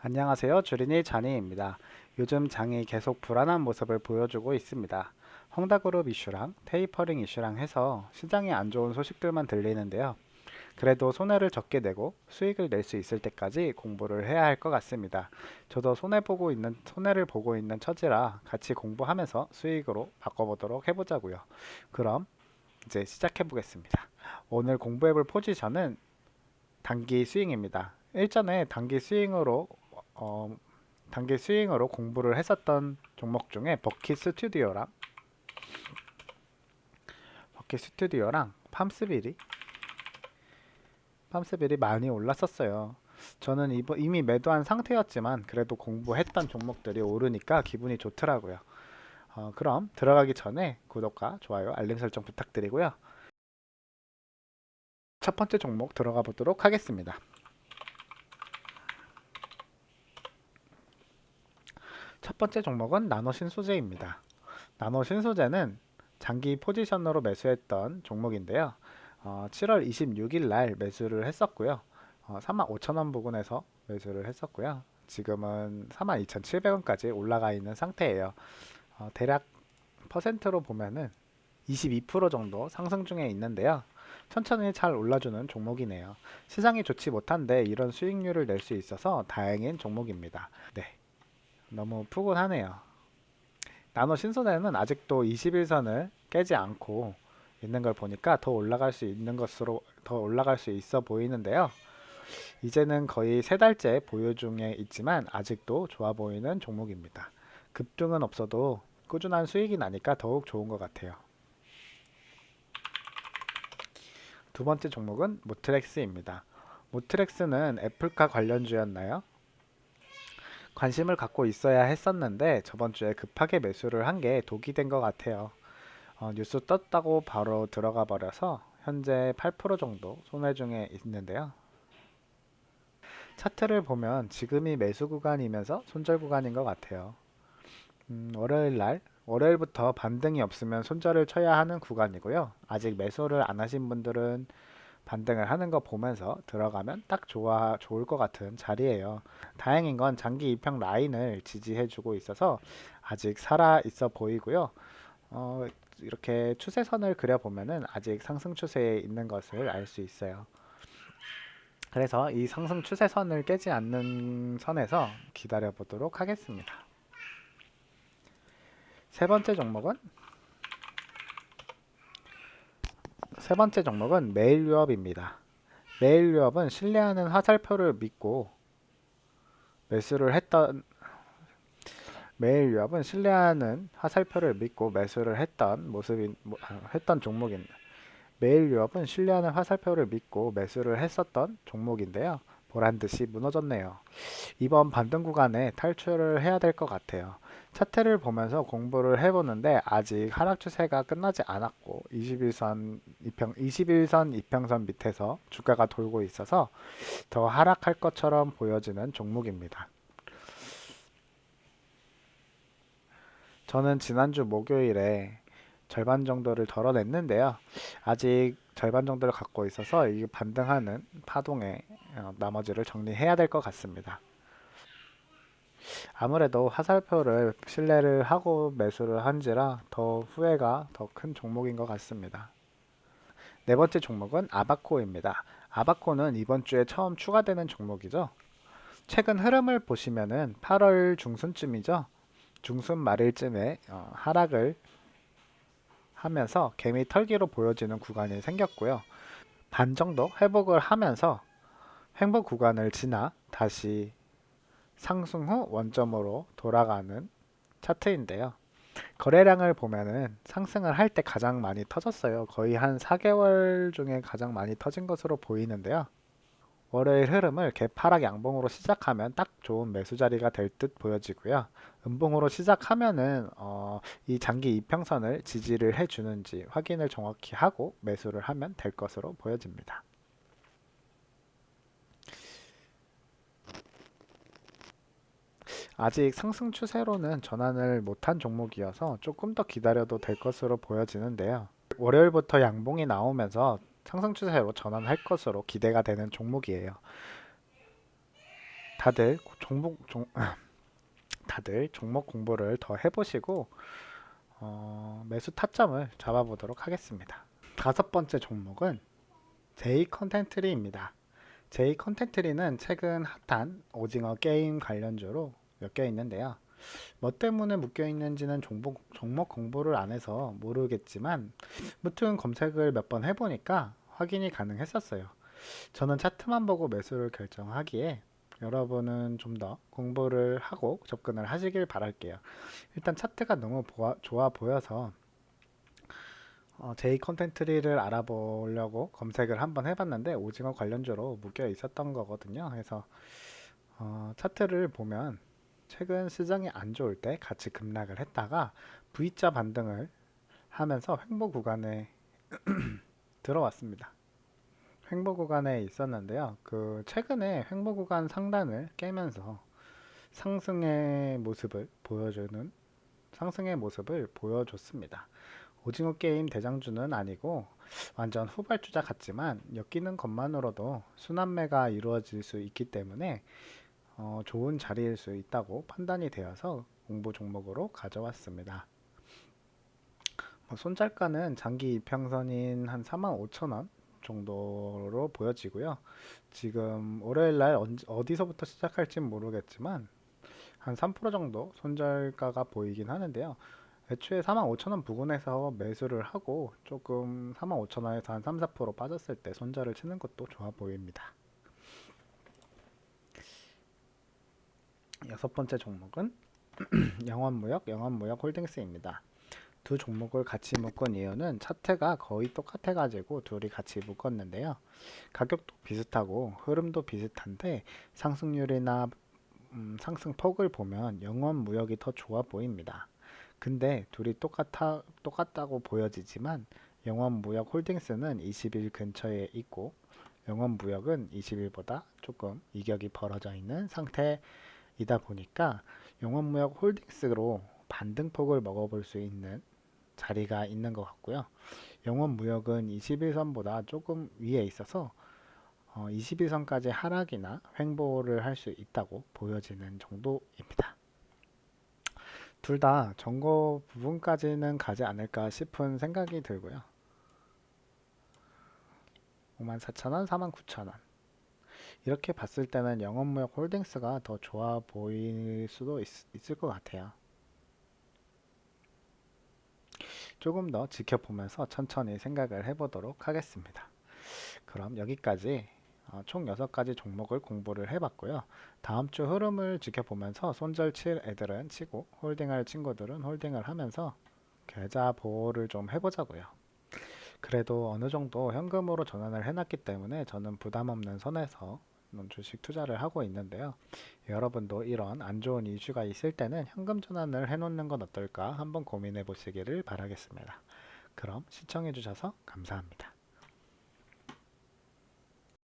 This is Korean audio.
안녕하세요. 주린이 잔이입니다. 요즘 장이 계속 불안한 모습을 보여주고 있습니다. 헝다그룹 이슈랑 테이퍼링 이슈랑 해서 시장이 안 좋은 소식들만 들리는데요. 그래도 손해를 적게 내고 수익을 낼 수 있을 때까지 공부를 해야 할 것 같습니다. 저도 손해 보고 있는 손해를 보고 있는 처지라 같이 공부하면서 수익으로 바꿔보도록 해보자고요. 그럼 이제 시작해 보겠습니다. 오늘 공부해 볼 포지션은 단기 스윙입니다. 일전에 단기 스윙으로 어, 단기 스윙으로 공부를 했었던 종목 중에 버킷 스튜디오랑 버킷 스튜디오랑 팜스빌이 팜스빌이 많이 올랐었어요. 저는 이버- 이미 매도한 상태였지만 그래도 공부했던 종목들이 오르니까 기분이 좋더라고요. 어, 그럼 들어가기 전에 구독과 좋아요, 알림 설정 부탁드리고요. 첫 번째 종목 들어가 보도록 하겠습니다. 첫 번째 종목은 나노 신 소재입니다. 나노 신 소재는 장기 포지션으로 매수했던 종목인데요. 어, 7월 26일 날 매수를 했었고요. 어, 35,000원 부근에서 매수를 했었고요. 지금은 42,700원까지 올라가 있는 상태예요. 어, 대략 퍼센트로 보면은 22% 정도 상승 중에 있는데요. 천천히 잘 올라주는 종목이네요. 시장이 좋지 못한데 이런 수익률을 낼 수 있어서 다행인 종목입니다. 네. 너무 푸근하네요. 나노 신소재는 아직도 21선을 깨지 않고 있는 걸 보니까 더 올라갈 수 있는 것으로 더 올라갈 수 있어 보이는데요. 이제는 거의 세 달째 보유 중에 있지만 아직도 좋아 보이는 종목입니다. 급등은 없어도 꾸준한 수익이 나니까 더욱 좋은 것 같아요. 두 번째 종목은 모트렉스입니다. 모트렉스는 애플카 관련주였나요? 관심을 갖고 있어야 했었는데 저번 주에 급하게 매수를 한 게 독이 된 것 같아요. 어, 뉴스 떴다고 바로 들어가 버려서 현재 8% 정도 손해 중에 있는데요. 차트를 보면 지금이 매수 구간이면서 손절 구간인 것 같아요. 음, 월요일 날 월요일부터 반등이 없으면 손절을 쳐야 하는 구간이고요. 아직 매수를 안 하신 분들은 반등을 하는 거 보면서 들어가면 딱 좋아 좋을 것 같은 자리예요. 다행인 건 장기 입형 라인을 지지해주고 있어서 아직 살아 있어 보이고요. 어, 이렇게 추세선을 그려보면은 아직 상승 추세에 있는 것을 알 수 있어요. 그래서 이 상승 추세선을 깨지 않는 선에서 기다려 보도록 하겠습니다. 세 번째 종목은 세 번째 종목은 매일 유업입니다. 매일 유업은 신뢰하는 화살표를 믿고 매수를 했던 매일 유업은 신뢰하는 화살표를 믿고 매수를 했던 모습인 모- 아, 했던 종목입니다. 매일 유업은 신뢰하는 화살표를 믿고 매수를 했었던 종목인데요. 보란 듯이 무너졌네요. 이번 반등 구간에 탈출을 해야 될 것 같아요. 차트를 보면서 공부를 해보는데 아직 하락 추세가 끝나지 않았고 21선 이평 21선 이평선 밑에서 주가가 돌고 있어서 더 하락할 것처럼 보여지는 종목입니다. 저는 지난주 목요일에 절반 정도를 덜어냈는데요. 아직 절반 정도를 갖고 있어서 이 반등하는 파동에 어, 나머지를 정리해야 될 것 같습니다. 아무래도 화살표를 신뢰를 하고 매수를 한지라 더 후회가 더 큰 종목인 것 같습니다. 네 번째 종목은 아바코입니다. 아바코는 이번 주에 처음 추가되는 종목이죠. 최근 흐름을 보시면은 8월 중순쯤이죠. 중순 말일쯤에 어, 하락을 하면서 개미 털기로 보여지는 구간이 생겼고요. 반 정도 회복을 하면서 횡보 구간을 지나 다시 상승 후 원점으로 돌아가는 차트인데요. 거래량을 보면은 상승을 할 때 가장 많이 터졌어요. 거의 한 4개월 중에 가장 많이 터진 것으로 보이는데요. 월요일 흐름을 개파락 양봉으로 시작하면 딱 좋은 매수 자리가 될 듯 보여지고요. 음봉으로 시작하면은 어, 이 장기 이평선을 지지를 해주는지 확인을 정확히 하고 매수를 하면 될 것으로 보여집니다. 아직 상승 추세로는 전환을 못한 종목이어서 조금 더 기다려도 될 것으로 보여지는데요. 월요일부터 양봉이 나오면서 상승 추세로 전환할 것으로 기대가 되는 종목이에요. 다들 종목 종 다들 종목 공부를 더 해보시고 어, 매수 타점을 잡아보도록 하겠습니다. 다섯 번째 종목은 제이 컨텐트리입니다. 제이 컨텐트리는 최근 핫한 오징어 게임 관련주로 엮여 있는데요. 뭐 때문에 묶여 있는지는 종목, 종목 공부를 안 해서 모르겠지만 무튼 검색을 몇 번 해보니까 확인이 가능했었어요. 저는 차트만 보고 매수를 결정하기에 여러분은 좀 더 공부를 하고 접근을 하시길 바랄게요. 일단 차트가 너무 보아- 좋아 보여서 어, 제이 컨텐트리를 알아보려고 검색을 한번 해봤는데 오징어 관련주로 묶여 있었던 거거든요. 그래서 어, 차트를 보면 최근 시장이 안 좋을 때 같이 급락을 했다가 V자 반등을 하면서 횡보 구간에 들어왔습니다. 횡보 구간에 있었는데요. 그 최근에 횡보 구간 상단을 깨면서 상승의 모습을 보여주는 상승의 모습을 보여줬습니다. 오징어 게임 대장주는 아니고 완전 후발주자 같지만 엮이는 것만으로도 순환매가 이루어질 수 있기 때문에 어, 좋은 자리일 수 있다고 판단이 되어서 공부 종목으로 가져왔습니다. 뭐 손절가는 장기 이평선인 한 45,000원 정도로 보여지고요. 지금 월요일 날 어디서부터 시작할지 모르겠지만 한 3% 정도 손절가가 보이긴 하는데요. 애초에 45,000원 부근에서 매수를 하고 조금 45,000원에서 한 3, 4% 빠졌을 때 손절을 치는 것도 좋아 보입니다. 여섯 번째 종목은 영원무역, 영원무역 홀딩스입니다. 두 종목을 같이 묶은 이유는 차트가 거의 똑같아가지고 둘이 같이 묶었는데요. 가격도 비슷하고 흐름도 비슷한데 상승률이나 음, 상승폭을 보면 영원무역이 더 좋아 보입니다. 근데 둘이 똑같아, 똑같다고 보여지지만 영원무역 홀딩스는 20일 근처에 있고 영원무역은 20일보다 조금 이격이 벌어져 있는 상태 이다 보니까 영원무역 홀딩스로 반등폭을 먹어볼 수 있는 자리가 있는 것 같고요. 영원무역은 21선보다 조금 위에 있어서 어, 21선까지 하락이나 횡보를 할 수 있다고 보여지는 정도입니다. 둘 다 정거 부분까지는 가지 않을까 싶은 생각이 들고요. 54,000원, 49,000원. 이렇게 봤을 때는 영업무역 홀딩스가 더 좋아 보일 수도 있, 있을 것 같아요. 조금 더 지켜보면서 천천히 생각을 해보도록 하겠습니다. 그럼 여기까지 어, 총 6가지 종목을 공부를 해봤고요. 다음 주 흐름을 지켜보면서 손절 칠 애들은 치고 홀딩할 친구들은 홀딩을 하면서 계좌 보호를 좀 해보자고요. 그래도 어느 정도 현금으로 전환을 해놨기 때문에 저는 부담 없는 선에서 주식 투자를 하고 있는데요. 여러분도 이런 안 좋은 이슈가 있을 때는 현금 전환을 해놓는 건 어떨까 한번 고민해 보시기를 바라겠습니다. 그럼 시청해 주셔서 감사합니다.